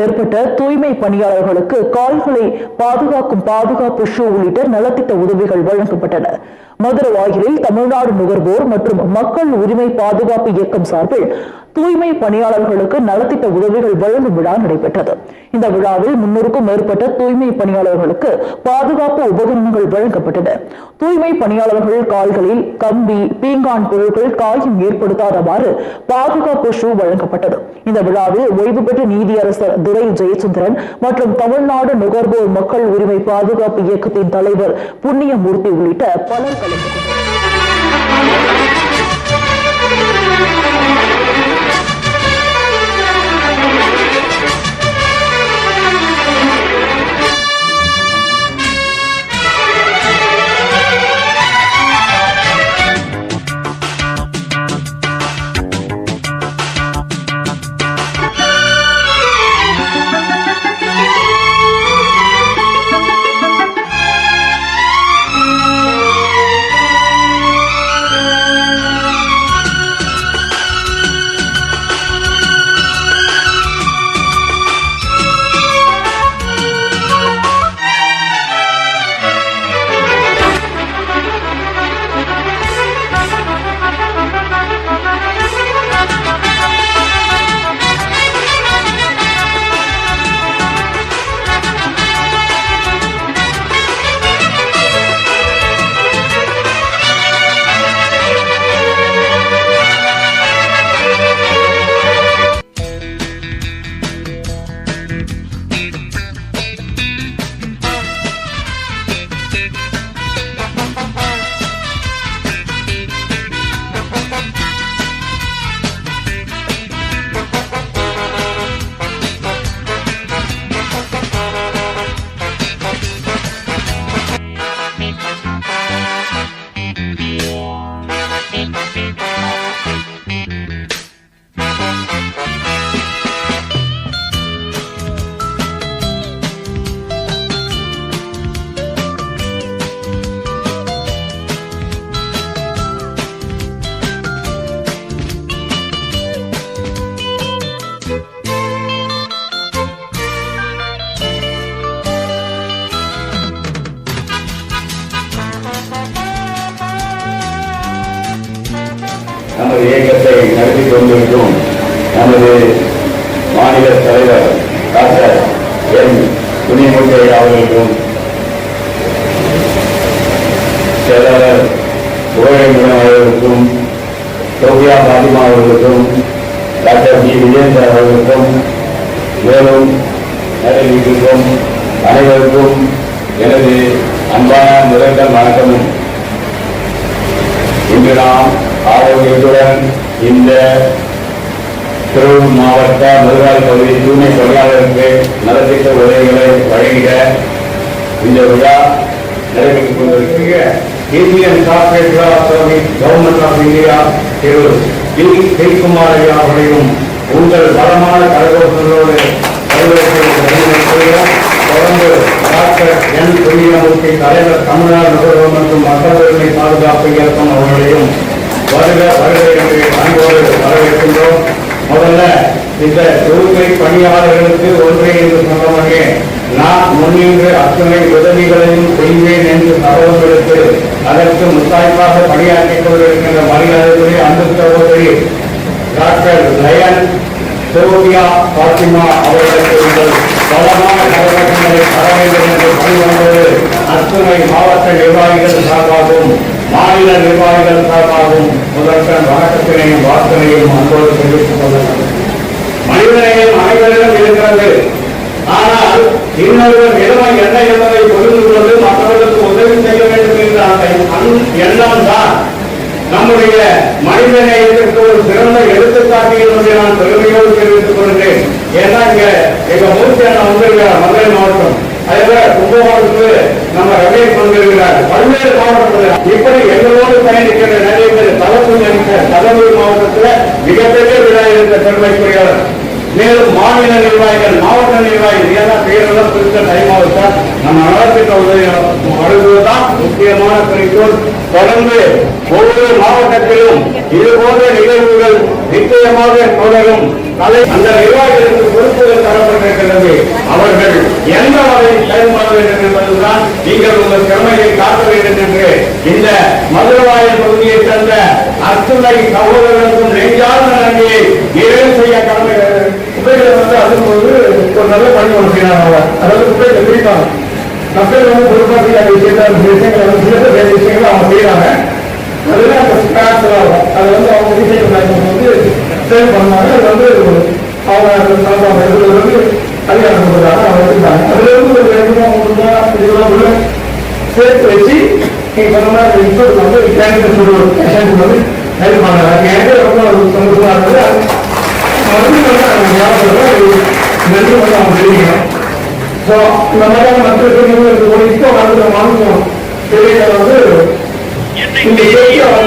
மேற்பட்ட தூய்மை பணியாளர்களுக்கு கால்களை பாதுகாக்கும் பாதுகாப்பு ஷூ உள்ளிட்ட நலத்திட்ட உதவிகள் வழங்கப்பட்டன. மதுரவாயிலில் தமிழ்நாடு நுகர்வோர் மற்றும் மக்கள் உரிமை பாதுகாப்பு இயக்கம் சார்பில் தூய்மை பணியாளர்களுக்கு நலத்திட்ட உதவிகள் வழங்கும் விழா நடைபெற்றது. இந்த விழாவில் முன்னூறுக்கும் மேற்பட்ட தூய்மை பணியாளர்களுக்கு பாதுகாப்பு உபகரணங்கள் வழங்கப்பட்டன. தூய்மை பணியாளர்கள் கால்களில் கம்பி பீங்கான் பொருட்கள் காயம் ஏற்படுத்தாதவாறு பாதுகாப்பு ஷூ வழங்கப்பட்டது. இந்த விழாவில் ஓய்வு பெற்ற நீதியரசர் துரை ஜெயச்சந்திரன் மற்றும் தமிழ்நாடு நுகர்வோர் மக்கள் உரிமை பாதுகாப்பு இயக்கத்தின் தலைவர் புண்ணியமூர்த்தி உள்ளிட்ட பலர் கலந்து இயக்கத்தை நடத்தி கொண்டிருக்கும் நமது மாநில தலைவர் டாக்டர் என் துணிமுத்தை அவர்களுக்கும் செயலாளர் புகழேந்திரன் அவர்களுக்கும் சோபியா பாத்திமா அவர்களுக்கும் டாக்டர் ஜி விஜயேந்திரன் அவர்களுக்கும் மேலும் நடைபெற்றிருக்கும் அனைவருக்கும் எனது அன்பான முதற்கண் வணக்கமும். இன்று நாம் ஆரோக்கியத்துடன் இந்த திருவள்ளூர் மாவட்ட மதுராய் பகுதி தூய்மை பணியாளருக்கு நலத்திட்ட உதவிகளை வழங்கிட இந்த விழா நடைபெற்றுக் கொண்டிருக்கிற Indian corporate law service government of India Thiru T Jaikumar ஐயா அவர்களையும் உங்கள் பலமான கரகோஷங்களோடு வரவேற்கிறோம் தொடர்ந்து டாக்டர் என். புண்ணியமூர்த்தி தலைவர் தமிழ்நாடு நுகர்வோர் மற்றும் மக்கள் உரிமை பாதுகாப்பு இயக்கம் அவர்களையும் வருக வருக என்று அன்போடு வரவேற்கின்றோம். முதல்ல இந்த தொழுகை பணியாளர்களுக்கு ஒன்றை என்று சொன்னவனே நான் முன்னின்று அத்தனை உதவிகளையும் செய்வேன் என்று சகோதரம் எடுத்து அதற்கு முத்தாய்ப்பாக பணியாற்றிக் கொண்டிருக்கின்ற மரியாதைக்குரிய அன்பு சகோதரி டாக்டர் லயன் சோபியா பாத்திமா அவர்களுக்கு உங்கள் பலமான கரகங்களை தர வேண்டும் என்று அத்துணை மாவட்ட நிர்வாகிகள் சார்பாகவும் மாநில நிர்வாகிகள் சார்பாகவும் முதற்கண் வணக்கத்தினையும் வார்த்தனையும் அன்போடு தெரிவித்துக் கொள்ளலாம். மனிதநேயம் அனைவரிடம் இருக்கிறது. ஆனால் இன்னொருவர் நிலைமை என்ன என்பதை புரிந்து கொண்டு மற்றவர்களுக்கு உதவி செய்ய வேண்டும் என்ற அந்த எண்ணம் தான் நம்முடைய மனிதநேயத்திற்கு ஒரு சிறந்த எடுத்துக்காட்டு என்பதை நான் பெருமையோடு தெரிவித்துக் கொள்கிறேன். ஏன்னா இங்க எங்க மூர்த்தி அண்ணா அதே கும்பகோணத்துக்கு நம்ம ரமேஷ் வந்திருக்கிறார் பல்வேறு மாவட்டத்தில் இப்படி எங்களோடு பயணிக்கிற நிறைய பேர் தலைப்பு நினைக்கிற தலமூர் மாவட்டத்தில் மிகப்பெரிய விழா இருந்த பெருமைக்குரியவர் மேலும் மாநில நிர்வாகிகள் மாவட்ட நிர்வாகிகள் ஏன்னா பேரெல்லாம் குறித்த டைம் ஆகுதா நம்ம நலத்திட்ட உதவி முக்கியமான குறிக்கோள். தொடர்ந்து ஒவ்வொரு மாவட்டத்திலும் இது போன்ற நிகழ்வுகள் நிச்சயமாக தொடரும். அதை அந்த நிர்வாகிகளுக்கு பொறுப்புகள் தரப்பட்டிருக்கிறது. அவர்கள் எந்த வகையில் செயல்பட வேண்டும் என்பதுதான் நீங்கள் உங்கள் திறமையை காட்ட வேண்டும் என்று இந்த மதுரவாயல் பகுதியைச் சேர்ந்த அத்துணை சகோதரர்களுக்கும் நெஞ்சார்ந்த நன்மையை நிறைவு செய்ய கடமை குப்பைகளை வந்து அதுபோது ஒரு நல்ல பணி ஒன்று செய்யறாங்க அதாவது குப்பைகளை பிரிப்பாங்க. மக்கள் வந்து பொறுப்பாக செய்யாத விஷயத்தை அந்த விஷயங்களை வந்து சில பேர் வேறு விஷயங்களை அவங்க செய்யறாங்க அதுல அந்த ஸ்கிராச் ஆகும் அது வந்து அவங்க ரீசைக்கிள் மேக்ஸிமம் வந்து சேவ் பண்ணுவாங்க அது வந்து அவங்க அந்த சாப்பிடுவாங்க இதுல வந்து அதிகாரம் கொடுக்குறாங்க அவங்க எடுத்துட்டாங்க அதுல இருந்து ஒரு ரெண்டு மூணு மூணு ரூபா இதெல்லாம் உள்ள சேர்த்து வச்சு நீங்க சொன்ன மாதிரி இன்சூரன்ஸ் வந்து கேன்சர் சொல்லுவோம் பேஷண்ட் வந்து ஹெல்ப் பண்றாங்க எனக்கு ரொம்ப சந்தோஷமா இருக்குது அது மறுபடியும் வந்து அவங்க ஞாபகம் நன்றி வந்து அவங்க தெரிவிக்கணும் ஸோ இந்த மாதிரி மற்ற விஷயங்கள் ஒரு இப்போ வந்து வாங்குவோம்? தேவைகளை வந்து இந்த இயற்கையை அப்போ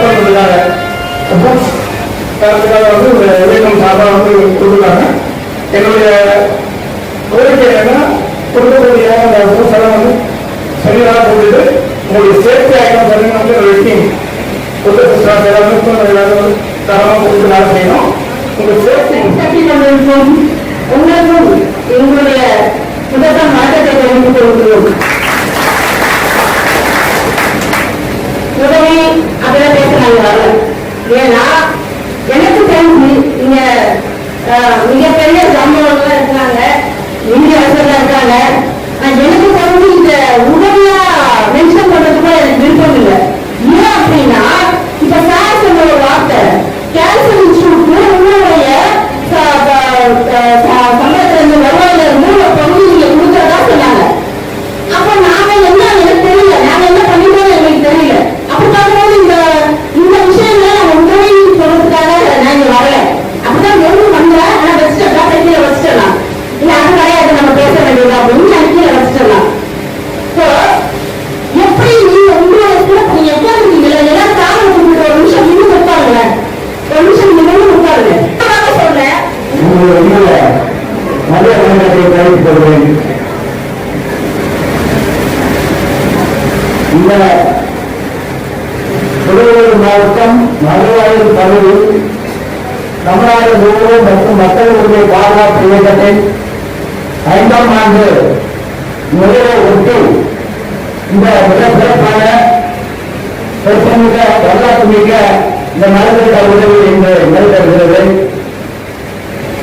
வந்து இந்த இலக்கம் சார்பாக வந்து கொடுக்குறாங்க. என்னுடைய கோரிக்கை என்னன்னா கொடுக்கக்கூடிய அந்த பூசெல்லாம் வந்து சரியாக கொடுத்துட்டு உங்களுடைய சேஃப்டி ஐட்டம் சரியாக வந்து வெயிட்டிங் புத்த புஸ்தகம் எல்லாரும் தரமாக கொடுத்து வேலை செய்யணும். உங்கள் சேஃப்டி உங்களுக்கும் எங்களுடைய முதல் மாற்றத்தை தெரிவித்துக் கொள்கிறோம் உடனே அதெல்லாம் பேசுறாங்க ஏன்னா எனக்கு தெரிஞ்சு இங்க அஹ், மிகப்பெரிய சம்பவங்கள்லாம் இருக்காங்க. இந்திய அரசெல்லாம் இருக்காங்க. எனக்கு தெரிஞ்சு இந்த உடனடியா மென்ஷன் பண்றதுக்கு கூட எனக்கு விருப்பம் இந்த திருவள்ளூர் மாவட்டம் மதுராயில் பகுதியில் தமிழ்நாடு முழுவதும் மற்றும் மக்கள் உரிமை பாதுகாப்பு இயக்கத்தின் ஐந்தாம் ஆண்டு நிறைவை ஒட்டி இந்த மிக சிறப்பான சிறப்புமிக்க வரலாற்று மிக்க இந்த நலத்திட்ட உதவி என்று நடைபெறுகிறது.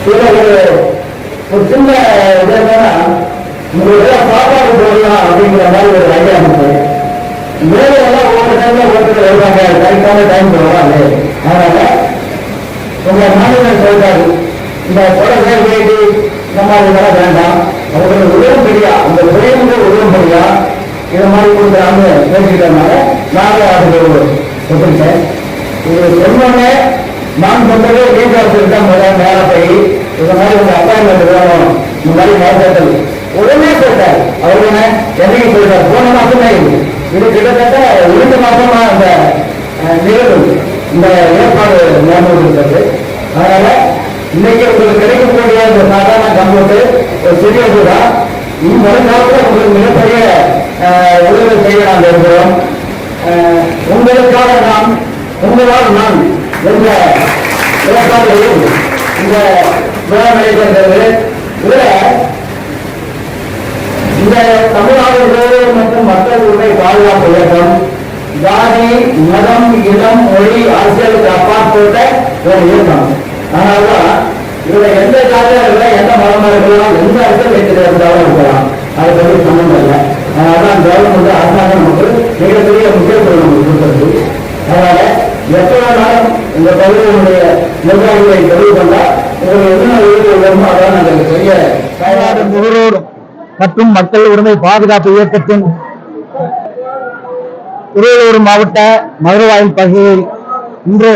இதுல ஒரு சின்ன இது என்னன்னா உங்களுக்கு சாப்பாடு போடலாம் அப்படிங்கிற மாதிரி ஒரு ஐடியா இருக்கு வேலை எல்லாம் ஒவ்வொரு டைம்ல ஒருத்தர் கரெக்டான டைம் வராது அதனால உங்க மாநில சொல்றாரு. இந்த தொடர்பு வேண்டி இந்த மாதிரி இதெல்லாம் வேண்டாம். அவர்கள் உதவும்படியா அந்த துறைமுக உதவும்படியா இது மாதிரி கொடுக்குறாங்க பேசிக்கிறதுனால நாங்கள் அதுக்கு சொல்லிட்டேன் இது சொன்னோடனே நான் சொன்னதே வீட்டார் இருக்க முதல்ல நேரம் போய் இந்த மாதிரி உங்க அப்பாயின்மெண்ட் வேணும் இந்த மாதிரி நேரத்தில் உடனே சொல்லிட்டார் அவர் என்ன? என்னைக்கு சொல்லிட்டார் போன மாசம் தான் இது கிட்டத்தட்ட இரண்டு மாசமா அந்த நிகழ்வு இந்த ஏற்பாடு நடந்து இருக்கிறது அதனால இன்னைக்கு உங்களுக்கு கிடைக்கக்கூடிய இந்த சாதாரண கம்ப்யூட்டர் ஒரு சிறிய தான் இந்த வருங்காலத்தில் உங்களுக்கு மிகப்பெரிய உதவி செய்ய நாம் இருக்கிறோம். உங்களுக்காக நாம் உங்களால் நான் என்ற ஏற்பாடுகளில் இந்த விழா நடைபெறுகிறது. இதில் இந்த தமிழ்நாடு மற்றும் மக்கள் உரிமை பாதுகாப்பு இயக்கம் ஜாதி மதம் இனம் மொழி அரசியலுக்கு அப்பாற்பட்ட ஒரு இயக்கம். அதனால்தான் இதுல எந்த ஜாதியா இருக்கலாம் எந்த மதமா இருக்கலாம் எந்த அரசியல் வைத்திருக்க இருந்தாலும் இருக்கலாம். அதை பற்றி சம்பந்தம் இல்லை அதனால்தான் கவர்மெண்ட் அரசாங்கம் நமக்கு மிகப்பெரிய முக்கியத்துவம் நமக்கு கொடுக்கிறது அதனால எப்ப வேணாலும் இந்த பகுதியினுடைய நிர்வாகிகளை தெரிவு கொண்டா உங்களுக்கு என்ன உயிர்கள் வேணுமோ அதை நாங்கள் பெரிய தமிழ்நாடு நுகர்வோர் மற்றும் மக்கள் உரிமை பாதுகாப்பு இயக்கத்தின் திருவள்ளூர் மாவட்ட மதுரவாயில் பகுதியில் இன்று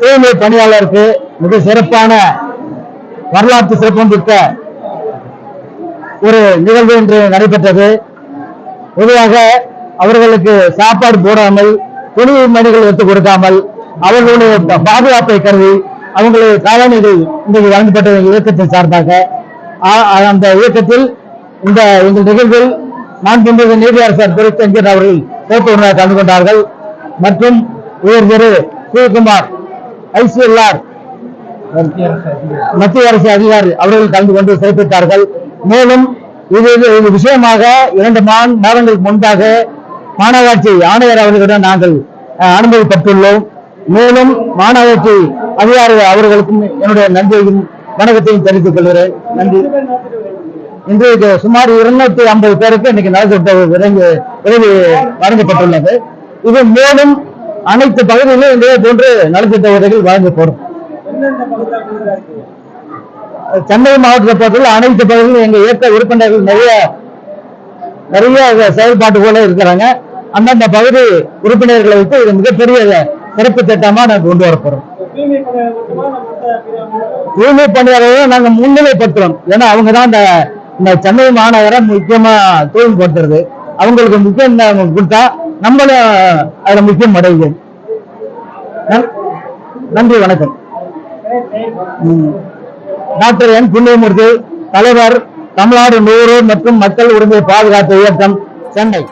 தூய்மை பணியாளருக்கு மிக சிறப்பான வரலாற்று சிறப்புமிக்க ஒரு நிகழ்வு இன்று நடைபெற்றது. பொதுவாக அவர்களுக்கு சாப்பாடு போடாமல் துணி மணிகள் எடுத்துக் கொடுக்காமல் அவர்களுடைய பாதுகாப்பை கருதி அவங்களுடைய காலணிகள் இன்றைக்கு வழங்கப்பட்ட இயக்கத்தின் சார்பாக ஆ- அந்த இயக்கத்தில் இந்த எங்கள் நிகழ்வில் நான் பின்பு நீதியார் சார் செஞ்சர் அவர்கள் சிறப்பு கலந்து கொண்டார்கள். மற்றும் உயர் திரு சிவகுமார் ஐசிஎல்ஆர் மத்திய அரசு அதிகாரி அவர்கள் கலந்து கொண்டு சிறப்பித்தார்கள். மேலும் இது இது- விஷயமாக இரண்டு மாதங்களுக்கு முன்பாக மாநகராட்சி ஆணையர் அவர்களிடம் நாங்கள் அஹ், அனுமதி பெற்றுள்ளோம் மேலும் மாநகராட்சி அதிகாரி அவர்களுக்கும் என்னுடைய நன்றியையும் வணக்கத்தையும் தெரிவித்துக் கொள்கிறேன். நன்றி. இன்றைக்கு இது சுமார் இருநூத்தி ஐம்பது பேருக்கு இன்னைக்கு நலத்திட்ட உதவி உதவி வழங்கப்பட்டுள்ளது. இது மேலும் அனைத்து பகுதிகளிலும் இதே போன்று நலத்திட்ட உதவிகள் வழங்கப்படும். சென்னை மாவட்டத்தை பொறுத்தவரை அனைத்து பகுதிகளிலும் எங்க இயக்க உறுப்பினர்கள் நிறைய நிறைய செயல்பாட்டுகள இருக்கிறாங்க. அந்தந்த பகுதி உறுப்பினர்களை வைத்து இது மிகப்பெரிய சிறப்பு திட்டமா நாங்க கொண்டு வரப்போறோம். தூய்மை பணியாளர்கள் நாங்க முன்னிலைப்படுத்துறோம். ஏன்னா அவங்க தான் இந்த சென்னை மாநகரம் முக்கியமா தூய்மைப்படுத்துறது அவங்களுக்கு முக்கியம் கொடுத்தா நம்மளும் அதுல முக்கியம் அடைவோம் நன்றி வணக்கம். டாக்டர் என். புண்ணியமூர்த்தி தலைவர் தமிழ்நாடு நூறு மற்றும் மக்கள் உரிமை பாதுகாப்பு இயக்கம் சென்னை.